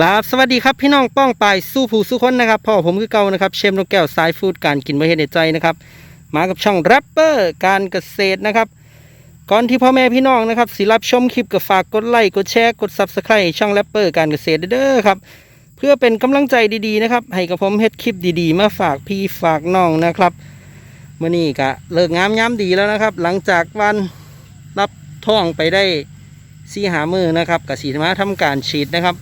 กราบสวัสดีครับพี่น้องป้องปายสู้ผู้สู้คนนะครับพ่อผมคือเก่านะครับเชมนกแก้วสายฟูดการกินไว้ให้ในใจนะครับมากับช่องแรปเปอร์การเกษตรนะครับ ก่อนที่พ่อแม่พี่น้องนะครับสิรับชมคลิปก็ฝากกดไลค์กดแชร์กดซับสไครต์ช่องแรปเปอร์การเกษตรเด้อครับเพื่อเป็นกำลังใจดีๆนะครับให้กับผมเฮ็ดคลิปดีๆ มาฝากพี่ฝากน้องนะครับมื่อนี้ก็เลิกงามย้ำดีแล้วนะครับ หลังจากวันรับท่องไปได้สี่หามือนะครับกับสีมาทำการฉีดนะครับ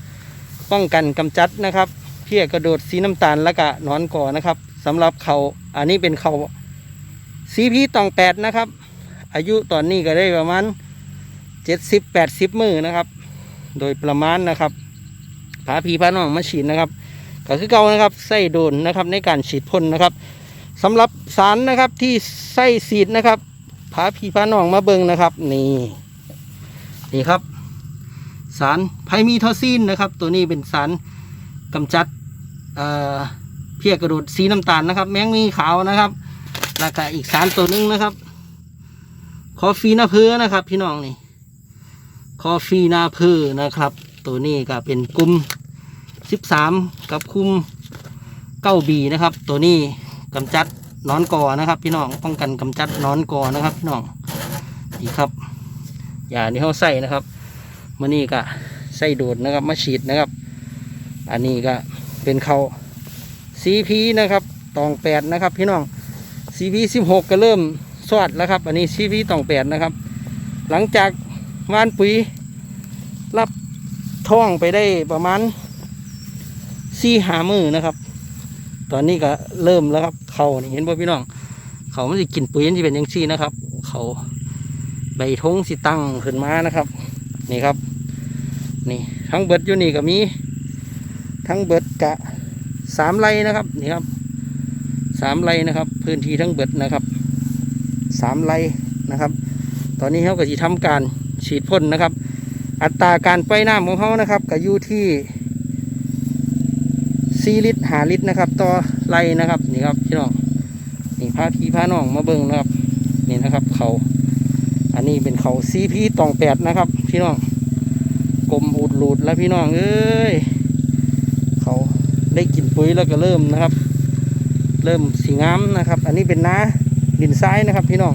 ป้องกันกำจัดนะครับเพี้ยกระโดดสีน้ำตาลและกะหนอนก่อนะครับสำหรับเขาอันนี้เป็นเขาซีพีตองแปดนะครับ อายุตอนนี้ก็ได้ประมาณเจ็ดสิบแปดสิบมือนะครับ โดยประมาณนะครับผาพีพาน้องมาฉีดนะครับ ก็คือเก่านะครับไส้โดนนะครับในการฉีดพ่นนะครับสำหรับสารนะครับที่ไส้สีดนะครับผาพีพาน้องมาเบิงนะครับ นี่นี่ครับ สารไพมีทอซินนะครับ ตัวนี้เป็นสารกำจัดเอ่อเพี้ยกระโดดสีน้ำตาลนะครับ แมงมีขาวนะครับ แล้วก็อีกสารตัวหนึงนะครับ คอฟีนาเพอนะครับ พี่น้องนี่ คอฟีนาเพอนะครับ ตัวนี้ก็เป็นกลุ่ม13 กับคุมเก้าบีนะครับ ตัวนี้กำจัดนอนกอนะครับ พี่น้องป้องกันกำจัดนอนกอนะครับ พี่น้องนี่ครับยาที่เขาใส่นะครับ มื่อนี้ก็ใส่โดดนะครับมาฉีดนะครับ อันนี้ก็เป็นเขาซีพีนะครับตองแปดนะครับ พี่น้องซีพีสิบหกก็เริ่มสวดแล้วครับ อันนี้ซีพีตองแปดนะครับ หลังจากวานปุ๋ยรับท่องไปได้ประมาณสี่หามือนะครับ ตอนนี้ก็เริ่มแล้วครับ เขานี่เห็นป่พี่น้อง เขามันจะกินปุ๋ยมันจะเป็นยังซี่นะครับ เขาใบทงสิตั้งขึ้นมานะครับ นี่ครับ นี่ทั้งเบิดอยู่นี่ก็มี ทั้งเบิดกะสามไรนะครับนี่ครับสามไรนะครับ พื้นที่ทั้งเบิดนะครับสามไรนะครับ ตอนนี้เขาก็จะทำการฉีดพ่นนะครับ อัตราการปล่อยน้ำของเขานะครับก็อยู่ที่สี่ลิตรหาลิตรนะครับ ต่อไรนะครับนี่ครับพี่น้องนี่พาพี่พาน้องมาเบิ่งนะครับนี่นะครับเขาอันนี้เป็นเขาซีพีตองแปดนะครับ พี่น้อง กลมอุดหลุดแล้วพี่น้องเอ้ยเขาได้กินปุ๋ยแล้วก็เริ่มนะครับ เริ่มสีงามนะครับ อันนี้เป็นน้าดินทรายนะครับพี่น้อง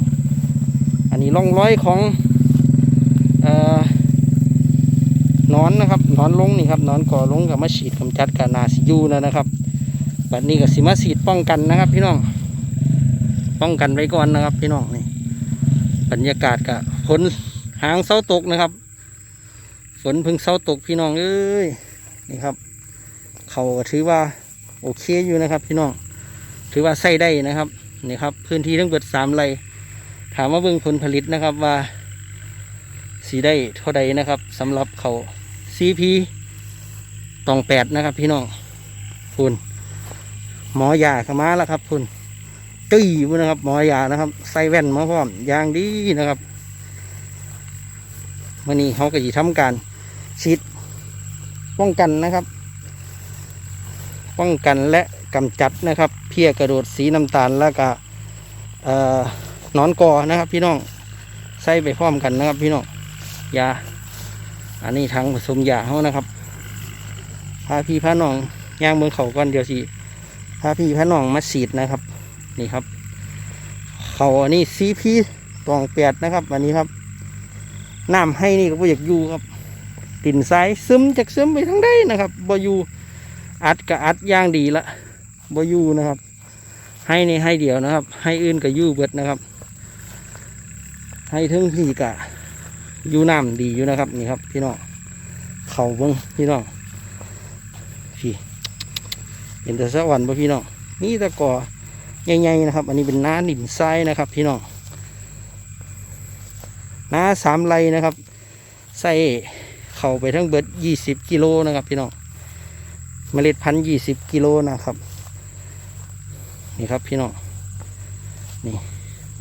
อันนี้ร่องรอยของเอ่อหนอนนะครับหนอนลงนี่ครับหนอนก่อลงกับมาฉีดกำจัดกับนาซิยูนะนะครับแบบนี้กับสิมาฉีดป้องกันนะครับ พี่น้อง ป้องกันไว้ก่อนนะครับ พี่น้องนี่บรรยากาศกับฝนหางเสาตกนะครับ ฝนเพึ่งเสาตกพี่น้องเอ้ยนี่ครับ เขาก็ถือว่าโอเคอยู่นะครับพี่น้อง ถือว่าใส่ได้นะครับนี่ครับ พื้นที่ทั้งเบิดสามไร่ถามว่าเบิ่งผลผลิตนะครับว่าสีได้เท่าใดนะครับสำหรับเขาซีพีตองแปดนะครับ พี่น้องคุณหมอยาเข้ามาแล้วครับคุณจี้พุ่นนะครับ หมอยานะครับ ใส่แว่นมาพร้อมอย่างดีนะครับวันนี้เขาก็จะทำการ ฉีดป้องกันนะครับ ป้องกันและกำจัดนะครับ เพี้ยกระโดดสีน้ำตาลแล้วก็เอ่อนอนกอนะครับ พี่น้องใส่ไปพร้อมกันนะครับ พี่น้องยา อันนี้ทางผสมยาเขานะครับพาพี่พาน้องย่างเมืองเขาก่อนเดี๋ยวสิพาพี่พาน้องมาฉีดนะครับ นี่ครับ เขาอันนี้ซีพีตองแปดนะครับ อันนี้ครับน้ำให้นี่ก็บ่อยากอยู่ครับ ติ่นทรายซึมจากซึมไปทั้งได้นะครับบอยู่อัดกับอัดย่างดีละบอยู่นะครับ ให้นี่ให้เดียวนะครับ ให้อื่นก็อยู่เบิดนะครับ ให้ถึงพี่กะยู่น้ำดีอยู่นะครับนี่ครับ พี่น้องเขาเบิ้งพี่น้องพี่เห็นแต่สวรรค์ป่ะพี่น้องนี่ตะกอใหญ่ๆนะครับ อันนี้เป็นน้าดินทรายนะครับ พี่น้องน้าสามไรนะครับ ใส่ เขาไปทั้งเบิดยี่สิบกิโลนะครับ พี่น้องเมล็ดพันธุ์ยี่สิบกิโลนะครับ นี่ครับพี่น้องนี่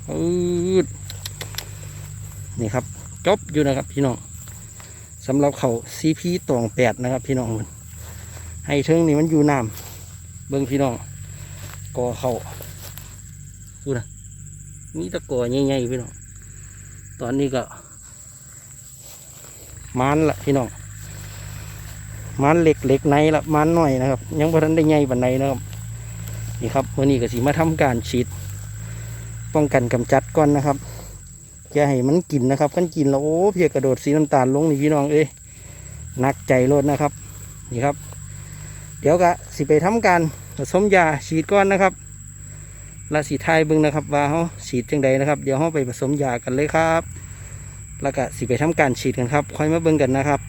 อืดนี่ครับจบอยู่นะครับพี่น้องสำหรับเขาซีพีตองแปดนะครับ พี่น้องให้เทิงนี่มันอยู่น้ำเบิ้งพี่น้องก่อเขาดูนะมีแตะกอใหญ่ๆพี่น้องตอนนี้ก็ มันละพี่น้องมันเหล็กเหล็กในละมันหน่อยนะครับ ยังบ่ทันได้ใหญ่ปานใดนะครับนี่ครับวันนี้ก็สิมาทำการฉีดป้องกันกำจัดก่อนนะครับอย่าให้มันกินนะครับกันกินแล้วโอ้เพียกระโดดสีน้ำตาลลงนี่พี่น้องเอ้ยหนักใจรถนะครับนี่ครับ เดี๋ยวก็สิไปทำการผสมยาฉีดก่อนนะครับและสีไทยบิ่งนะครับว่าเขาฉีดจังใดนะครับ เดี๋ยวเขาไปผสมยากันเลยครับ แล้วก็สิไปทำการฉีดกันครับค่อยมาเบิ่งกันนะครับ